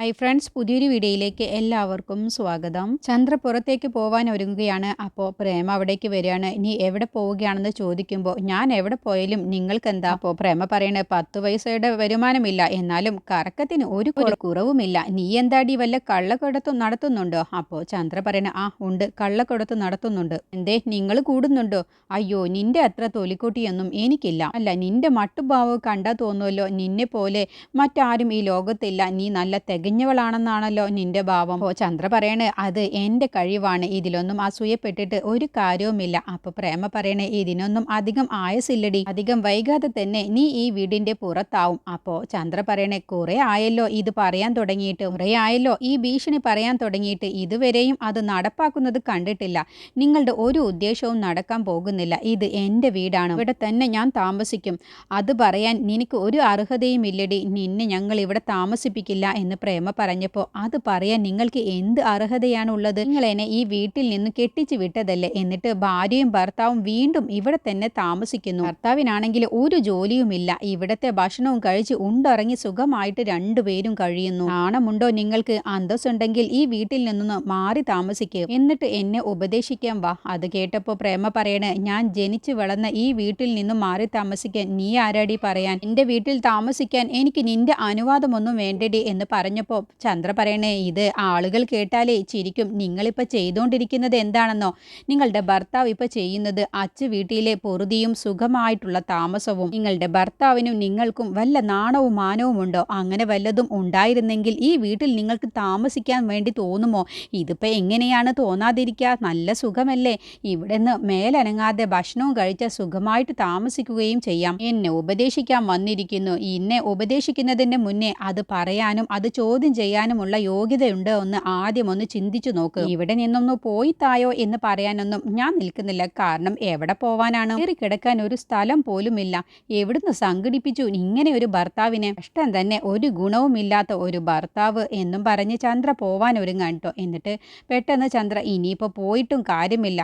Hi friends പുതിയൊരു വീഡിയോയിലേക്ക് എല്ലാവർക്കും സ്വാഗതം. ചന്ദ്ര പുറത്തേക്ക് പോവാൻ ഒരുങ്ങുകയാണ്. അപ്പോൾ പ്രേമ അവിടേക്ക് വരികയാണ്. നീ എവിടെ പോവുകയാണെന്ന് ചോദിക്കുമ്പോൾ ഞാൻ എവിടെ പോയാലും നിങ്ങൾക്ക് എന്താ അപ്പോൾ പ്രേമ പറയണേ പത്ത് പൈസയുടെ വരുമാനമില്ല. എന്നാലും കറക്കത്തിന് ഒരു കുറവുമില്ല. നീ എന്താടി വല്ല കള്ളക്കടത്തും നടത്തുന്നുണ്ടോ? അപ്പോൾ ചന്ദ്ര പറയണ ആ ഉണ്ട്. കള്ളക്കടത്ത് നടത്തുന്നുണ്ട്. എന്തേ നിങ്ങൾ കൂടുന്നുണ്ടോ? അയ്യോ നിന്റെ അത്ര തൊലിക്കൊട്ടിയൊന്നും എനിക്കില്ല. അല്ല നിന്റെ മട്ടുഭാവം കണ്ടാൽ തോന്നുമല്ലോ നിന്നെ പോലെ മറ്റാരും ഈ ലോകത്തില്ല. നീ നല്ല തികഞ്ഞവളാണെന്നാണല്ലോ നിന്റെ ഭാവം. ഓ ചന്ദ്ര പറയണേ അത് എന്റെ കഴിവാണ്. ഇതിലൊന്നും അസൂയപ്പെട്ടിട്ട് ഒരു കാര്യവുമില്ല. അപ്പൊ പ്രേമ പറയണേ ഇതിനൊന്നും അധികം ആയസില്ലടി അധികം വൈകാതെ തന്നെ നീ ഈ വീടിന്റെ പുറത്താവും. അപ്പോ ചന്ദ്ര പറയണേ കുറെ ആയല്ലോ ഇത് പറയാൻ തുടങ്ങിയിട്ട്. കുറെ ആയല്ലോ ഈ ഭീഷണി പറയാൻ തുടങ്ങിയിട്ട്. ഇതുവരെയും അത് നടപ്പാക്കുന്നത് കണ്ടിട്ടില്ല. നിങ്ങളുടെ ഒരു ഉദ്ദേശവും നടക്കാൻ പോകുന്നില്ല. ഇത് എന്റെ വീടാണ്. ഇവിടെ തന്നെ ഞാൻ താമസിക്കും. അത് പറയാൻ നിനക്ക് ഒരു അർഹതയും ഇല്ലടി നിന്നെ ഞങ്ങൾ ഇവിടെ താമസിപ്പിക്കില്ല എന്ന് പ്രേമ പറഞ്ഞപ്പോൾ അത് പറയാൻ നിങ്ങൾക്ക് എന്ത് അർഹതയാണുള്ളത്? നിങ്ങൾ എന്നെ ഈ വീട്ടിൽ നിന്ന് കെട്ടിച്ചു വിട്ടതല്ലേ? എന്നിട്ട് ഭാര്യയും ഭർത്താവും വീണ്ടും ഇവിടെ തന്നെ താമസിക്കുന്നു. ഭർത്താവിനാണെങ്കിൽ ഒരു ജോലിയുമില്ല. ഇവിടത്തെ ഭക്ഷണവും കഴിച്ച് ഉണ്ടിറങ്ങി സുഖമായിട്ട് രണ്ടുപേരും കഴിയുന്നു. നാണമുണ്ടോ നിങ്ങൾക്ക്? അന്തസ്സുണ്ടെങ്കിൽ ഈ വീട്ടിൽ നിന്നൊന്ന് മാറി താമസിക്കുക എന്നിട്ട് എന്നെ ഉപദേശിക്കാൻ വാ. അത് കേട്ടപ്പോൾ പ്രേമ പറയണേ ഞാൻ ജനിച്ചു വളർന്ന ഈ വീട്ടിൽ നിന്നും മാറി താമസിക്കാൻ നീ ആരാടി പറയാൻ? എന്റെ വീട്ടിൽ താമസിക്കാൻ എനിക്ക് നിന്റെ അനുവാദമൊന്നും വേണ്ടടി എന്ന് പറഞ്ഞപ്പോൾ ചന്ദ്ര പറയണേ ഇത് ആളുകൾ കേട്ടാലേ ചിരിക്കും. നിങ്ങളിപ്പോൾ ചെയ്തുകൊണ്ടിരിക്കുന്നത് എന്താണെന്നോ? നിങ്ങളുടെ ഭർത്താവ് ഇപ്പോൾ ചെയ്യുന്നത് അച്ചു വീട്ടിലെ പൊറുതിയും സുഖമായിട്ടുള്ള താമസവും നിങ്ങളുടെ ഭർത്താവിനും നിങ്ങൾക്കും വല്ല നാണവും മാനവും ഉണ്ടോ? അങ്ങനെ വല്ലതും ഉണ്ടായിരുന്നെങ്കിൽ ഈ വീട്ടിൽ നിങ്ങൾക്ക് താമസിക്കാൻ വേണ്ടി തോന്നുമോ? ഇതിപ്പോൾ എങ്ങനെയാണ് തോന്നാതിരിക്കുക? നല്ല സുഖമല്ലേ? ഇവിടെ നിന്ന് മേലനങ്ങാതെ ഭക്ഷണവും കഴിച്ച സുഖമായിട്ട് താമസിക്കുകയും ചെയ്യാം. എന്നെ ഉപദേശിക്കാൻ വന്നിരിക്കുന്നു. എന്നെ ഉപദേശിക്കുന്നതിന് മുന്നേ അത് പറയാനും അത് ചോദ്യം ചെയ്യാനുമുള്ള യോഗ്യതയുണ്ട് ഒന്ന് ആദ്യം ഒന്ന് ചിന്തിച്ചു നോക്ക്. ഇവിടെ നിന്നൊന്ന് പോയി തായോ എന്ന് പറയാനൊന്നും ഞാൻ നിൽക്കുന്നില്ല. കാരണം എവിടെ പോവാനാണ്? കയറി കിടക്കാൻ ഒരു സ്ഥലം പോലുമില്ല. എവിടുന്ന് സംഘടിപ്പിച്ചു ഇങ്ങനെ ഒരു ഭർത്താവിനെ? കഷ്ടം തന്നെ. ഒരു ഗുണവുമില്ലാത്ത ഒരു ഭർത്താവ് എന്നും പറഞ്ഞ് ചന്ദ്ര പോവാൻ ഒരുങ്ങാൻ കേട്ടോ എന്നിട്ട് പെട്ടെന്ന് ചന്ദ്ര ഇനിയിപ്പോൾ പോയിട്ടും കാര്യമില്ല.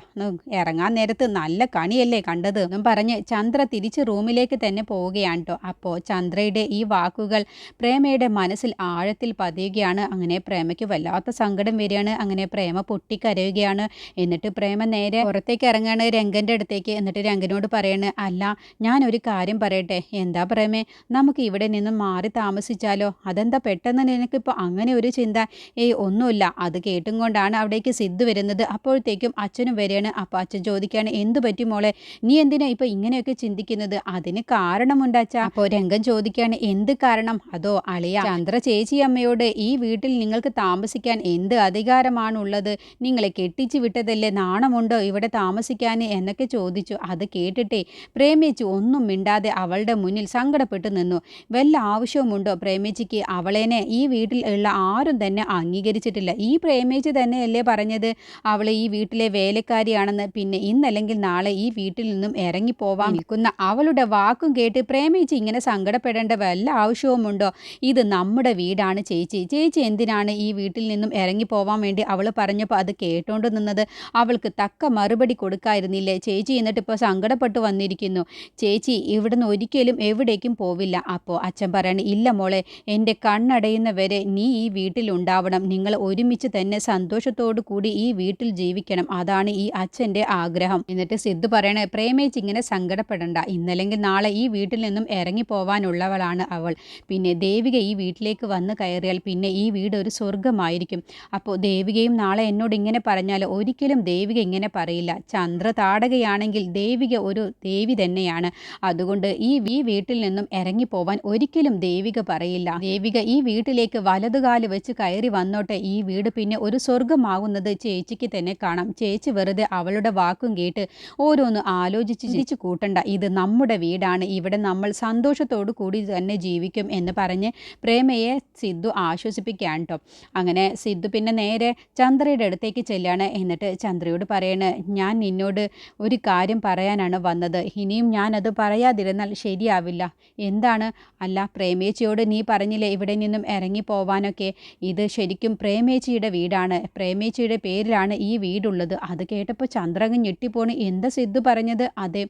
ഇറങ്ങാൻ നേരത്ത് നല്ല കണിയല്ലേ കണ്ടത്? എന്നും പറഞ്ഞ് ചന്ദ്ര തിരിച്ച് റൂമിലേക്ക് തന്നെ പോവുകയാണ് കേട്ടോ അപ്പോ ചന്ദ്രയുടെ ഈ വാക്കുകൾ പ്രേമയുടെ മനസ്സിൽ ആഴത്തിൽ പതിയുകയാണ്. അങ്ങനെ പ്രേമയ്ക്ക് വല്ലാത്ത സങ്കടം വരികയാണ്. അങ്ങനെ പ്രേമ പൊട്ടിക്കരയുകയാണ്. എന്നിട്ട് പ്രേമ നേരെ പുറത്തേക്ക് ഇറങ്ങുകയാണ് രംഗന്റെ അടുത്തേക്ക്. എന്നിട്ട് രംഗനോട് പറയാണ് അല്ല ഞാൻ ഒരു കാര്യം പറയട്ടെ. എന്താ പ്രേമേ നമുക്ക് ഇവിടെ നിന്ന് മാറി താമസിച്ചാലോ? അതെന്താ പെട്ടെന്ന് നിനക്കിപ്പോൾ അങ്ങനെ ഒരു ചിന്ത? ഏയ് ഒന്നുമില്ല. അത് കേട്ടും കൊണ്ടാണ് അവിടേക്ക് സിദ്ധു വരുന്നത്. അപ്പോഴത്തേക്കും അച്ഛനും വരികയാണ്. അപ്പോൾ അച്ഛൻ ചോദിക്കുകയാണ് എന്തു പറ്റി മോളെ? നീ എന്തിനാ ഇപ്പോൾ ഇങ്ങനെയൊക്കെ ചിന്തിക്കുന്നത്? അതിന് കാരണമുണ്ട് അച്ഛാ. അപ്പോൾ രംഗൻ ചോദിക്കുകയാണ് എന്ത് കാരണം? അതോ അളിയ ചന്ദ്ര ചേച്ചി അമ്മയോട് ഈ വീട്ടിൽ നിങ്ങൾക്ക് താമസിക്കാൻ എന്ത് അധികാരമാണുള്ളത്? നിങ്ങളെ കെട്ടിച്ചു വിട്ടതല്ലേ നാണമുണ്ടോ ഇവിടെ താമസിക്കാൻ? എന്നൊക്കെ ചോദിച്ചു. അത് കേട്ടിട്ടേ പ്രേമിച്ചു ഒന്നും മിണ്ടാതെ അവളുടെ മുന്നിൽ സങ്കടപ്പെട്ടു നിന്നു. വല്ല ആവശ്യവുമുണ്ടോ പ്രേമിച്ചിക്ക്? അവളേനെ ഈ വീട്ടിൽ ഉള്ള ആരും തന്നെ അംഗീകരിച്ചിട്ടില്ല. ഈ പ്രേമിച്ച് തന്നെയല്ലേ പറഞ്ഞത്? അവൾ ഈ വീട്ടിലെ വേലക്കാരിയാണെന്ന്. പിന്നെ ഇന്നല്ലെങ്കിൽ നാളെ ഈ വീട്ടിൽ നിന്നും ഇറങ്ങിപ്പോവാൻ നിൽക്കുന്ന അവളുടെ വാക്കും കേട്ട് പ്രേമിച്ച് ഇങ്ങനെ സങ്കടപ്പെടേണ്ട വല്ല ആവശ്യവുമുണ്ടോ? ഇത് നമ്മുടെ വീടാണ് ചേച്ചി ചേച്ചി എന്തിനാണ് ഈ വീട്ടിൽ നിന്നും ഇറങ്ങിപ്പോവാൻ വേണ്ടി അവൾ പറഞ്ഞപ്പോൾ അത് കേട്ടോണ്ട് നിന്നത്? അവൾക്ക് തക്ക മറുപടി കൊടുക്കായിരുന്നില്ലേ? ചേച്ചി എന്നിട്ട് ഇപ്പോൾ സങ്കടപ്പെട്ടു വന്നിരിക്കുന്നു. ചേച്ചി ഇവിടുന്ന് ഒരിക്കലും എവിടേക്കും പോവില്ല. അപ്പോൾ അച്ഛൻ പറയണ ഇല്ല മോളെ എന്റെ കണ്ണടയുന്നവരെ നീ ഈ വീട്ടിലുണ്ടാവണം നിങ്ങൾ ഒരുമിച്ച് തന്നെ സന്തോഷത്തോടു കൂടി ഈ വീട്ടിൽ ജീവിക്കണം. അതാണ് ഈ അച്ഛന്റെ ആഗ്രഹം. എന്നിട്ട് സിദ്ധു പറയണേ പ്രേമേച്ച് ഇങ്ങനെ സങ്കടപ്പെടണ്ട. ഇന്നല്ലെങ്കിൽ നാളെ ഈ വീട്ടിൽ നിന്നും ഇറങ്ങി പോവാനുള്ളവളാണ് അവൾ. പിന്നെ ദേവിക ഈ വീട്ടിലേക്ക് വന്ന് കയറിയാൽ പിന്നെ ഈ വീട് ഒരു സ്വർഗമായിരിക്കും അപ്പോൾ ദേവികയും നാളെ എന്നോട് ഇങ്ങനെ പറഞ്ഞാൽ ഒരിക്കലും ദേവിക ഇങ്ങനെ പറയില്ല. ചന്ദ്ര താടകയാണെങ്കിൽ ദേവിക ഒരു ദേവി തന്നെയാണ്. അതുകൊണ്ട് ഈ ഈ വീട്ടിൽ നിന്നും ഇറങ്ങിപ്പോവാൻ ഒരിക്കലും ദേവിക പറയില്ല. ദേവിക ഈ വീട്ടിലേക്ക് വലതുകാൽ വെച്ച് കയറി വന്നോട്ടെ. ഈ വീട് പിന്നെ ഒരു സ്വർഗമാകുന്നത് ചേച്ചിക്ക് തന്നെ കാണാം. ചേച്ചി വെറുതെ അവളുടെ വാക്കും കേട്ട് ഓരോന്ന് ആലോചിച്ച് ചിരിച്ചു കൂട്ടണ്ട. ഇത് നമ്മുടെ വീടാണ്. ഇവിടെ നമ്മൾ സന്തോഷത്തോടു കൂടി തന്നെ ജീവിക്കും എന്ന് പറഞ്ഞ് പ്രേമയെ സിദ്ധു ആശ്വസിപ്പിക്കാൻ കേട്ടോ അങ്ങനെ സിദ്ധു പിന്നെ നേരെ ചന്ദ്രയുടെ അടുത്തേക്ക് ചെല്ലുകയാണ് എന്നിട്ട് ചന്ദ്രയോട് പറയണ് ഞാൻ നിന്നോട് ഒരു കാര്യം പറയാനാണ് വന്നത്. ഇനിയും ഞാനത് പറയാതിരുന്നാൽ ശരിയാവില്ല. എന്താണ്? അല്ല പ്രേമേച്ചിയോട് നീ പറഞ്ഞില്ലേ ഇവിടെ നിന്നും ഇറങ്ങി പോവാനൊക്കെ? ഇത് ശരിക്കും പ്രേമേച്ചിയുടെ വീടാണ്. പ്രേമേച്ചിയുടെ പേരിലാണ് ഈ വീടുള്ളത്. അത് കേട്ടപ്പോൾ ചന്ദ്രങ്ങ് ഞെട്ടിപ്പോണ്. എന്താ സിദ്ധു പറഞ്ഞത്? അതെ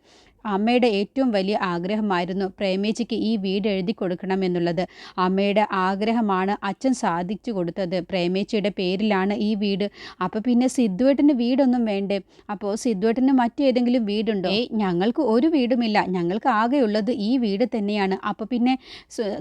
അമ്മയുടെ ഏറ്റവും വലിയ ആഗ്രഹമായിരുന്നു പ്രേമേച്ചിക്ക് ഈ വീട് എഴുതി കൊടുക്കണം എന്നുള്ളത്. അമ്മയുടെ ആഗ്രഹമാണ് അച്ഛൻ സാധിച്ചു കൊടുത്തത്. പ്രേമേച്ചിയുടെ പേരിലാണ് ഈ വീട്. അപ്പോൾ പിന്നെ സിദ്ധുവേട്ടന് വീടൊന്നും വേണ്ടേ? അപ്പോൾ സിദ്ധുവേട്ടന് മറ്റേതെങ്കിലും വീടുണ്ടോ? ഞങ്ങൾക്ക് ഒരു വീടുമില്ല. ഞങ്ങൾക്ക് ആകെയുള്ളത് ഈ വീട് തന്നെയാണ്. അപ്പോൾ പിന്നെ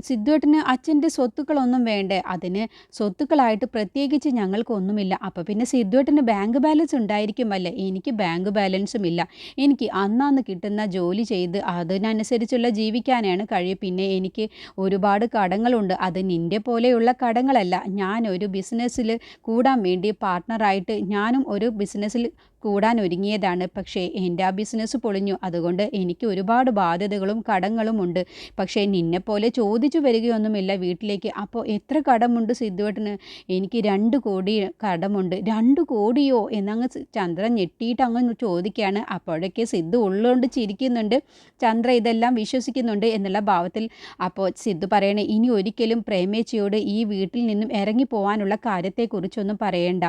സിദ്ധുവേട്ടന് അച്ഛന്റെ സ്വത്തുക്കളൊന്നും വേണ്ടേ? അതിന് സ്വത്തുക്കളായിട്ട് പ്രത്യേകിച്ച് ഞങ്ങൾക്കൊന്നുമില്ല അപ്പോൾ പിന്നെ സിദ്ധുവേട്ടന് ബാങ്ക് ബാലൻസ് ഉണ്ടായിരിക്കുമല്ലേ എനിക്ക് ബാങ്ക് ബാലൻസും ഇല്ല. എനിക്ക് അന്നാന്ന് കിട്ടുന്ന ജോലി ചെയ്ത് അതിനനുസരിച്ചുള്ള ജീവിക്കാനാണ് കഴിയും പിന്നെ എനിക്ക് ഒരുപാട് കടങ്ങളുണ്ട്. അത് നിന്റെ പോലെയുള്ള കടങ്ങളല്ല. ഞാൻ ഒരു ബിസിനസ്സിൽ കൂടാൻ വേണ്ടി പാർട്ട്ണറായിട്ട് ഞാനും ഒരു ബിസിനസ്സിൽ കൂടാൻ ഒരുങ്ങിയതാണ് പക്ഷേ എന്റെ ആ ബിസിനസ് പൊളിഞ്ഞു. അതുകൊണ്ട് എനിക്ക് ഒരുപാട് ബാധ്യതകളും കടങ്ങളും ഉണ്ട്. പക്ഷേ നിന്നെപ്പോലെ ചോദിച്ചു വരികയൊന്നുമില്ല വീട്ടിലേക്ക്. അപ്പോൾ എത്ര കടമുണ്ട് സിദ്ധുവേട്ടന്? എനിക്ക് രണ്ട് കോടി കടമുണ്ട്. രണ്ട് കോടിയോ? എന്നങ്ങ് ചന്ദ്ര ഞെട്ടിയിട്ട് അങ്ങ് ചോദിക്കുകയാണ്. അപ്പോഴൊക്കെ സിദ്ധു ഉള്ളുകൊണ്ട് ചിരിക്കുന്നുണ്ട്. ചന്ദ്ര ഇതെല്ലാം വിശ്വസിക്കുന്നുണ്ട് എന്നുള്ള ഭാവത്തിൽ അപ്പോൾ സിദ്ധു പറയണേ ഇനി ഒരിക്കലും പ്രേമേച്ചിയോട് ഈ വീട്ടിൽ നിന്നും ഇറങ്ങി പോകാനുള്ള കാര്യത്തെക്കുറിച്ചൊന്നും പറയേണ്ട.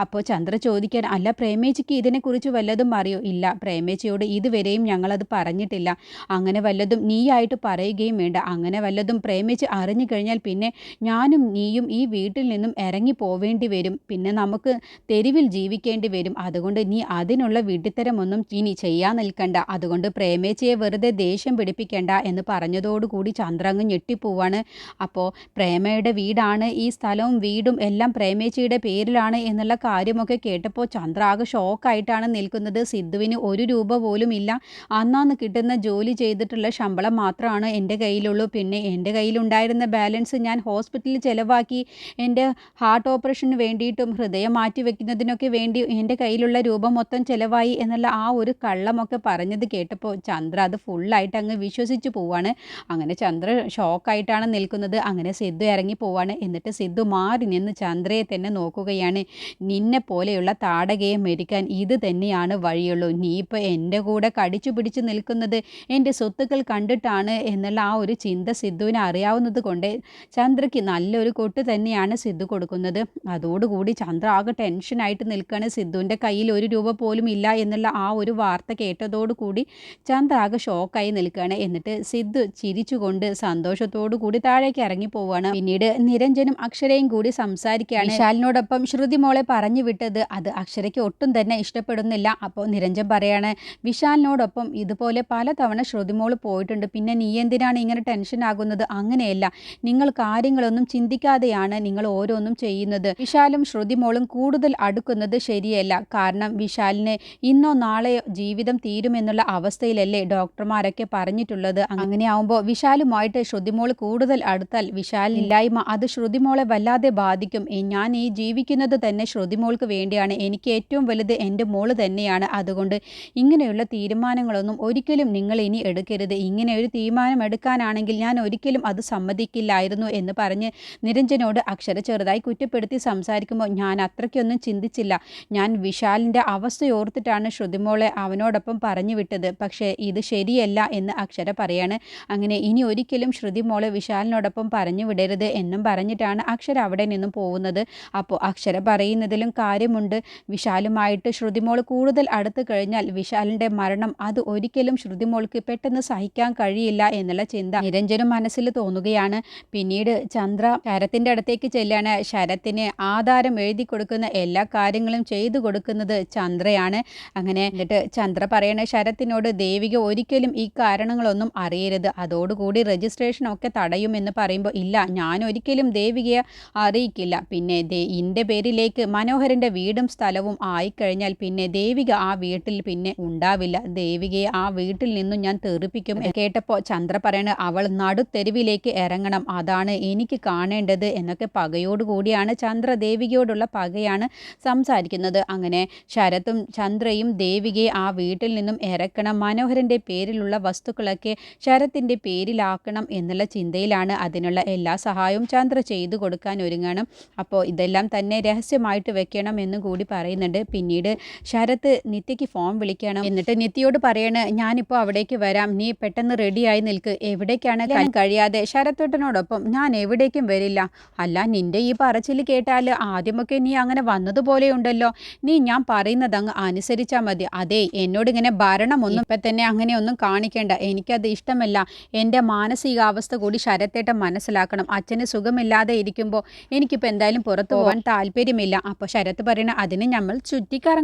അപ്പോൾ ചന്ദ്ര ചോദിക്കാൻ അല്ല പ്രേമേച്ചിക്ക് ഇതിനെക്കുറിച്ച് വല്ലതും അറിയോ? ഇല്ല. പ്രേമേച്ചയോട് ഇതുവരെയും ഞങ്ങളത് പറഞ്ഞിട്ടില്ല. അങ്ങനെ വല്ലതും നീയായിട്ട് പറയുകയും വേണ്ട. അങ്ങനെ വല്ലതും പ്രേമിച്ച് അറിഞ്ഞു കഴിഞ്ഞാൽ പിന്നെ ഞാനും നീയും ഈ വീട്ടിൽ നിന്നും ഇറങ്ങി പോവേണ്ടി വരും. പിന്നെ നമുക്ക് തെരുവിൽ ജീവിക്കേണ്ടി വരും. അതുകൊണ്ട് നീ അതിനുള്ള വിഡിത്തരമൊന്നും ഇനി ചെയ്യാൻ നിൽക്കണ്ട. അതുകൊണ്ട് പ്രേമേച്ചയെ വെറുതെ ദേഷ്യം പിടിപ്പിക്കേണ്ട എന്ന് പറഞ്ഞതോടുകൂടി ചന്ദ്രങ്ങ് ഞെട്ടിപ്പോവാണ്. അപ്പോൾ പ്രേമയുടെ വീടാണ് ഈ സ്ഥലവും വീടും എല്ലാം പ്രേമേച്ചയുടെ പേരിലാണ് എന്നുള്ള കാര്യമൊക്കെ കേട്ടപ്പോൾ ചന്ദ്ര ആകെ ഷോക്കായിട്ടാണ് നിൽക്കുന്നത്. സിദ്ധുവിന് ഒരു രൂപ പോലും ഇല്ല. അന്നാന്ന് കിട്ടുന്ന ജോലി ചെയ്തിട്ടുള്ള ശമ്പളം മാത്രമാണ് എന്റെ കയ്യിലുള്ളൂ. പിന്നെ എന്റെ കയ്യിലുണ്ടായിരുന്ന ബാലൻസ് ഞാൻ ഹോസ്പിറ്റലിൽ ചിലവാക്കി എന്റെ ഹാർട്ട് ഓപ്പറേഷന് വേണ്ടിയിട്ടും ഹൃദയം മാറ്റി വെക്കുന്നതിനൊക്കെ വേണ്ടി എന്റെ കയ്യിലുള്ള രൂപ മൊത്തം ചിലവായി എന്നുള്ള ആ ഒരു കള്ളമൊക്കെ പറഞ്ഞത് കേട്ടപ്പോൾ ചന്ദ്ര അത് ഫുള്ളായിട്ട് അങ്ങ് വിശ്വസിച്ച് പോവാണ്. അങ്ങനെ ചന്ദ്ര ഷോക്കായിട്ടാണ് നിൽക്കുന്നത്. അങ്ങനെ സിദ്ധു ഇറങ്ങി പോവാണ്. എന്നിട്ട് സിദ്ധു മാറി നിന്ന് ചന്ദ്രയെ തന്നെ നോക്കുകയാണ്. നിന്നെ പോലെയുള്ള താടകയെ മരിക്കാൻ ഇത് തന്നെയാണ് വഴിയുള്ളൂ. നീ ഇപ്പോൾ എന്റെ കൂടെ കടിച്ചു പിടിച്ച് നിൽക്കുന്നത് എന്റെ സ്വത്തുക്കൾ കണ്ടിട്ടാണ് എന്നുള്ള ആ ഒരു ചിന്ത സിദ്ധുവിന് അറിയാവുന്നത് കൊണ്ട് ചന്ദ്രയ്ക്ക് നല്ലൊരു കൊട്ട് തന്നെയാണ് സിദ്ധു കൊടുക്കുന്നത്. അതോടുകൂടി ചന്ദ്ര ആകെ ടെൻഷനായിട്ട് നിൽക്കുകയാണ് സിദ്ധുവിന്റെ കയ്യിൽ ഒരു രൂപ പോലും ഇല്ല എന്നുള്ള ആ ഒരു വാർത്ത കേട്ടതോടുകൂടി ചന്ദ്ര ആകെ ഷോക്കായി നിൽക്കുകയാണ് എന്നിട്ട് സിദ്ധു ചിരിച്ചുകൊണ്ട് സന്തോഷത്തോടു കൂടി താഴേക്ക് ഇറങ്ങി പോവുകയാണ് പിന്നീട് നിരഞ്ജനും അക്ഷരയും കൂടി സംസാരിക്കുകയാണ്. ശാലിനോടൊപ്പം ശ്രുതി മോളെ പറഞ്ഞു വിട്ടത് അത് അക്ഷരയ്ക്ക് ഒട്ടും തന്നെ ഇഷ്ടപ്പെടുന്നില്ല. അപ്പോൾ നിരഞ്ജൻ പറയാണ് വിശാലിനോടൊപ്പം ഇതുപോലെ പലതവണ ശ്രുതിമോൾ പോയിട്ടുണ്ട്. പിന്നെ നീ എന്തിനാണ് ഇങ്ങനെ ടെൻഷൻ ആകുന്നത്? അങ്ങനെയല്ല. നിങ്ങൾ കാര്യങ്ങളൊന്നും ചിന്തിക്കാതെയാണ് നിങ്ങൾ ഓരോന്നും ചെയ്യുന്നത്. വിശാലും ശ്രുതിമോളും കൂടുതൽ അടുക്കുന്നത് ശരിയല്ല. കാരണം വിശാലിന് ഇന്നോ നാളെയോ ജീവിതം തീരുമെന്നുള്ള അവസ്ഥയിലല്ലേ ഡോക്ടർമാരൊക്കെ പറഞ്ഞിട്ടുള്ളത്. അങ്ങനെ ആവുമ്പോൾ വിശാലുമായിട്ട് ശ്രുതിമോൾ കൂടുതൽ അടുത്താൽ വിശാലില്ലായ്മ അത് ശ്രുതിമോളെ വല്ലാതെ ബാധിക്കും. ഞാൻ ഈ ജീവിക്കുന്നത് തന്നെ ശ്രുതിമോൾക്ക് വേണ്ടിയാണ്. എനിക്ക് ഏറ്റവും വലുത് എന്റെ മോൾ തന്നെയാണ്. അതുകൊണ്ട് ഇങ്ങനെയുള്ള തീരുമാനങ്ങളൊന്നും ഒരിക്കലും നിങ്ങൾ ഇനി എടുക്കരുത്. ഇങ്ങനെ ഒരു തീരുമാനം എടുക്കാനാണെങ്കിൽ ഞാൻ ഒരിക്കലും അത് സമ്മതിക്കില്ലായിരുന്നു എന്ന് പറഞ്ഞ് നിരഞ്ജനോട് അക്ഷര ചെറുതായി കുറ്റപ്പെടുത്തി സംസാരിക്കുമ്പോൾ ഞാൻ അത്രയ്ക്കൊന്നും ചിന്തിച്ചില്ല. ഞാൻ വിശാലിന്റെ അവസ്ഥയോർത്തിട്ടാണ് ശ്രുതിമോളെ അവനോടൊപ്പം പറഞ്ഞു വിട്ടത്. പക്ഷേ ഇത് ശരിയല്ല എന്ന് അക്ഷര പറയാണ്. അങ്ങനെ ഇനി ഒരിക്കലും ശ്രുതിമോളെ വിശാലിനോടൊപ്പം പറഞ്ഞു വിടരുത് എന്നും പറഞ്ഞിട്ടാണ് അക്ഷര അവിടെ നിന്നും പോകുന്നത്. അപ്പോൾ അക്ഷര പറയുന്നതിലും കാര്യമുണ്ട്. വിശാലുമായിട്ട് ശ്രുതിമോൾ കൂടുതൽ അടുത്ത് കഴിഞ്ഞാൽ വിശാലിന്റെ മരണം അത് ഒരിക്കലും ശ്രുതിമോൾക്ക് പെട്ടെന്ന് സഹിക്കാൻ കഴിയില്ല എന്നുള്ള ചിന്ത നിരഞ്ജനും മനസ്സിൽ തോന്നുകയാണ്. പിന്നീട് ചന്ദ്ര ശരത്തിന്റെ അടുത്തേക്ക് ചെല്ലാണ് ശരത്തിന് ആധാരം എഴുതി കൊടുക്കുന്ന എല്ലാ കാര്യങ്ങളും ചെയ്തു കൊടുക്കുന്നത് ചന്ദ്രയാണ്. അങ്ങനെ എന്നിട്ട് ചന്ദ്ര പറയണ ശരത്തിനോട് ദേവിക ഒരിക്കലും ഈ കാരണങ്ങളൊന്നും അറിയരുത്. അതോടുകൂടി രജിസ്ട്രേഷൻ ഒക്കെ തടയുമെന്ന് പറയുമ്പോൾ ഇല്ല ഞാൻ ഒരിക്കലും ദേവികയെ അറിയിക്കില്ല. പിന്നെ ദേ പേരിലേക്ക് മനോഹരന്റെ വീടും സ്ഥലവും ആയിക്കഴിഞ്ഞാൽ പിന്നെ ദേവിക ആ വീട്ടിൽ പിന്നെ ഉണ്ടാവില്ല. ദേവികയെ ആ വീട്ടിൽ നിന്നും ഞാൻ തെറിപ്പിക്കും. കേട്ടപ്പോൾ ചന്ദ്ര പറയണ അവൾ നടുത്തെരുവിലേക്ക് ഇറങ്ങണം. അതാണ് എനിക്ക് കാണേണ്ടത് എന്നൊക്കെ പകയോടുകൂടിയാണ് ചന്ദ്ര ദേവികയോടുള്ള പകയാണ് സംസാരിക്കുന്നത്. അങ്ങനെ ശരത്തും ചന്ദ്രയും ദേവികയെ ആ വീട്ടിൽ നിന്നും ഇറക്കണം. മനോഹരന്റെ പേരിലുള്ള വസ്തുക്കളൊക്കെ ശരത്തിന്റെ പേരിലാക്കണം എന്നുള്ള ചിന്തയിലാണ് അതിനുള്ള എല്ലാ സഹായവും ചന്ദ്ര ചെയ്തു കൊടുക്കാൻ ഒരുങ്ങണം. അപ്പോൾ ഇതെല്ലാം തന്നെ രഹസ്യമായിട്ട് വെക്കണം എന്നും കൂടി പറയുന്നുണ്ട്. പിന്നീട് ശരത്ത് നിത്യയ്ക്ക് ഫോൺ വിളിക്കണം. എന്നിട്ട് നിത്യയോട് പറയണ ഞാനിപ്പോൾ അവിടേക്ക് വരാം. നീ പെട്ടെന്ന് റെഡിയായി നിൽക്ക്. എവിടേക്കാണ് കഴിയാതെ ശരത്തൊട്ടനോടൊപ്പം ഞാൻ എവിടേക്കും വരില്ല. അല്ല നിന്റെ ഈ പറച്ചിൽ കേട്ടാൽ ആദ്യമൊക്കെ നീ അങ്ങനെ വന്നതുപോലെ ഉണ്ടല്ലോ. നീ ഞാൻ പറയുന്നത് അങ്ങ് അനുസരിച്ചാൽ മതി. അതേ എന്നോട് ഇങ്ങനെ ഭരണമൊന്നും ഇപ്പം തന്നെ അങ്ങനെയൊന്നും കാണിക്കേണ്ട. എനിക്കത് ഇഷ്ടമല്ല. എന്റെ മാനസികാവസ്ഥ കൂടി ശരത്തേട്ടൻ മനസ്സിലാക്കണം. അച്ഛന് സുഖമില്ലാതെ ഇരിക്കുമ്പോൾ എനിക്കിപ്പോൾ എന്തായാലും പുറത്തു പോകാൻ താല്പര്യമില്ല. അപ്പോൾ ശരത്ത് പറയണ അതിന് നമ്മൾ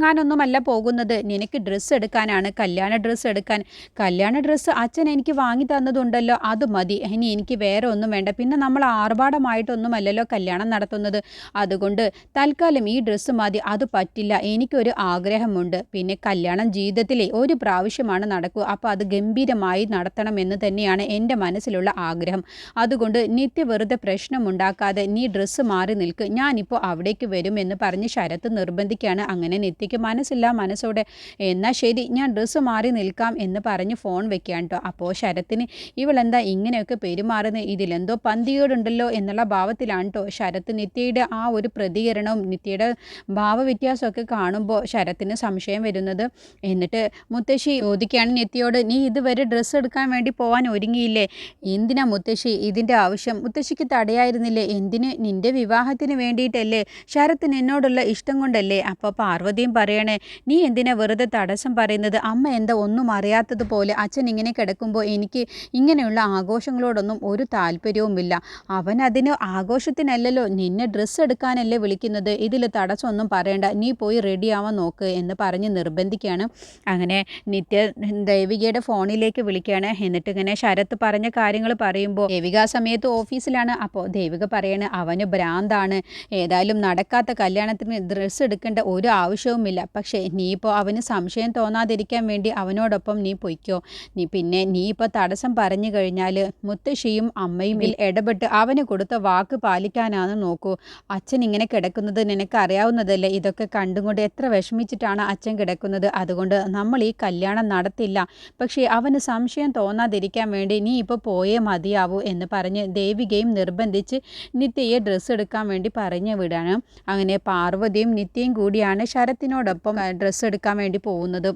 ചുറ്റിക്കറങ്ങാനൊന്നുമല്ല പോകുന്നത്. നിനക്ക് ഡ്രസ്സ് എടുക്കാനാണ് കല്യാണ ഡ്രസ്സ് എടുക്കാൻ. കല്യാണ ഡ്രസ്സ് അച്ഛൻ എനിക്ക് വാങ്ങി തന്നതുണ്ടല്ലോ അത് മതി. ഇനി എനിക്ക് വേറെ ഒന്നും വേണ്ട. പിന്നെ നമ്മൾ ആർഭാടമായിട്ടൊന്നുമല്ലല്ലോ കല്യാണം നടത്തുന്നത്. അതുകൊണ്ട് തൽക്കാലം ഈ ഡ്രസ്സ് മതി. അത് പറ്റില്ല. എനിക്കൊരു ആഗ്രഹമുണ്ട്. പിന്നെ കല്യാണം ജീവിതത്തിലെ ഒരു പ്രാവശ്യമാണ് നടക്കുക. അപ്പോൾ അത് ഗംഭീരമായി നടത്തണമെന്ന് തന്നെയാണ് എന്റെ മനസ്സിലുള്ള ആഗ്രഹം. അതുകൊണ്ട് നിത്യ വെറുതെ പ്രശ്നമുണ്ടാക്കാതെ നീ ഡ്രസ്സ് മാറി നിൽക്ക്. ഞാനിപ്പോൾ അവിടേക്ക് വരുമെന്ന് പറഞ്ഞ് ശരത്ത് നിർബന്ധിക്കുകയാണ്. അങ്ങനെ നിത്യയ്ക്ക് മനസ്സില്ല മനസ്സോടെ എന്നാൽ ശരി ഞാൻ ഡ്രസ്സ് മാറി നിൽക്കാം എന്ന് പറഞ്ഞ് ഫോൺ വെക്കുകയാണ് കേട്ടോ അപ്പോൾ ശരത്തിന് ഇവളെന്താ ഇങ്ങനെയൊക്കെ പെരുമാറുന്നത് ഇതിലെന്തോ പന്തിയോടുണ്ടല്ലോ എന്നുള്ള ഭാവത്തിലാണ് കേട്ടോ ശരത്ത് നിത്യയുടെ ആ ഒരു പ്രതികരണവും നിത്യയുടെ ഭാവവ്യത്യാസമൊക്കെ കാണുമ്പോൾ ശരത്തിന് സംശയം വരുന്നത്. എന്നിട്ട് മുത്തശ്ശി ചോദിക്കുകയാണ് നിത്യയോട് നീ ഇതുവരെ ഡ്രസ്സ് എടുക്കാൻ വേണ്ടി പോകാൻ ഒരുങ്ങിയില്ലേ? എന്തിനാ മുത്തശ്ശി ഇതിന്റെ ആവശ്യം? മുത്തശ്ശിക്ക് തടയായിരുന്നില്ലേ? എന്തിന്? നിന്റെ വിവാഹത്തിന് വേണ്ടിയിട്ടല്ലേ? ശരത്തിന് എന്നോടുള്ള ഇഷ്ടം കൊണ്ടല്ലേ? അപ്പോൾ പാർവതിയും പറയണേ നീ എന്തിനാ വെറുതെ തടസ്സം പറയുന്നത്? അമ്മ എന്താ ഒന്നും അറിയാത്തതുപോലെ അച്ഛൻ ഇങ്ങനെ കിടക്കുമ്പോൾ എനിക്ക് ഇങ്ങനെയുള്ള ആഘോഷങ്ങളോടൊന്നും ഒരു താല്പര്യവുമില്ല. അവൻ അതിന് ആഘോഷത്തിനല്ലല്ലോ നിന്നെ ഡ്രസ്സ് എടുക്കാനല്ലേ വിളിക്കുന്നത്. ഇതിൽ തടസ്സമൊന്നും പറയണ്ട. നീ പോയി റെഡിയാവാൻ നോക്ക് എന്ന് പറഞ്ഞ് നിർബന്ധിക്കുകയാണ്. അങ്ങനെ നിത്യ ദേവികയുടെ ഫോണിലേക്ക് വിളിക്കുകയാണ്. എന്നിട്ട് ഇങ്ങനെ ശരത്ത് പറഞ്ഞ കാര്യങ്ങൾ പറയുമ്പോൾ ദേവിക ആ സമയത്ത് ഓഫീസിലാണ്. അപ്പോൾ ദേവിക പറയണ അവന് ഭ്രാന്താണ്. ഏതായാലും നടക്കാത്ത കല്യാണത്തിന് ഡ്രസ്സ് എടുക്കേണ്ട ഒരു ആവശ്യവുമില്ല പക്ഷേ നീ ഇപ്പോൾ അവന് സംശയം തോന്നാതിരിക്കാൻ വേണ്ടി അവനോടൊപ്പം നീ പൊയ്ക്കോ. നീ പിന്നെ നീ ഇപ്പോൾ തടസ്സം പറഞ്ഞു കഴിഞ്ഞാൽ മുത്തശ്ശിയും അമ്മയും ഇടപെട്ട് അവന് കൊടുത്ത വാക്ക് പാലിക്കാനാണ് നോക്കൂ. അച്ഛൻ ഇങ്ങനെ കിടക്കുന്നത് നിനക്ക് അറിയാവുന്നതല്ലേ ഇതൊക്കെ കണ്ടുകൊണ്ട് എത്ര വിഷമിച്ചിട്ടാണ് അച്ഛൻ കിടക്കുന്നത്? അതുകൊണ്ട് നമ്മൾ ഈ കല്യാണം നടത്തില്ല. പക്ഷേ അവന് സംശയം തോന്നാതിരിക്കാൻ വേണ്ടി നീ ഇപ്പോൾ പോയേ മതിയാവൂ എന്ന് പറഞ്ഞ് ദേവികയും നിർബന്ധിച്ച് നിത്യയെ ഡ്രസ്സ് എടുക്കാൻ വേണ്ടി പറഞ്ഞു വിടാണ്. അങ്ങനെ പാർവതിയും നിത്യയും കൂടിയാണ് ശരത്തിനോടൊപ്പം ഡ്രസ്സ് എടുക്കാൻ വേണ്ടി പോകുന്നത്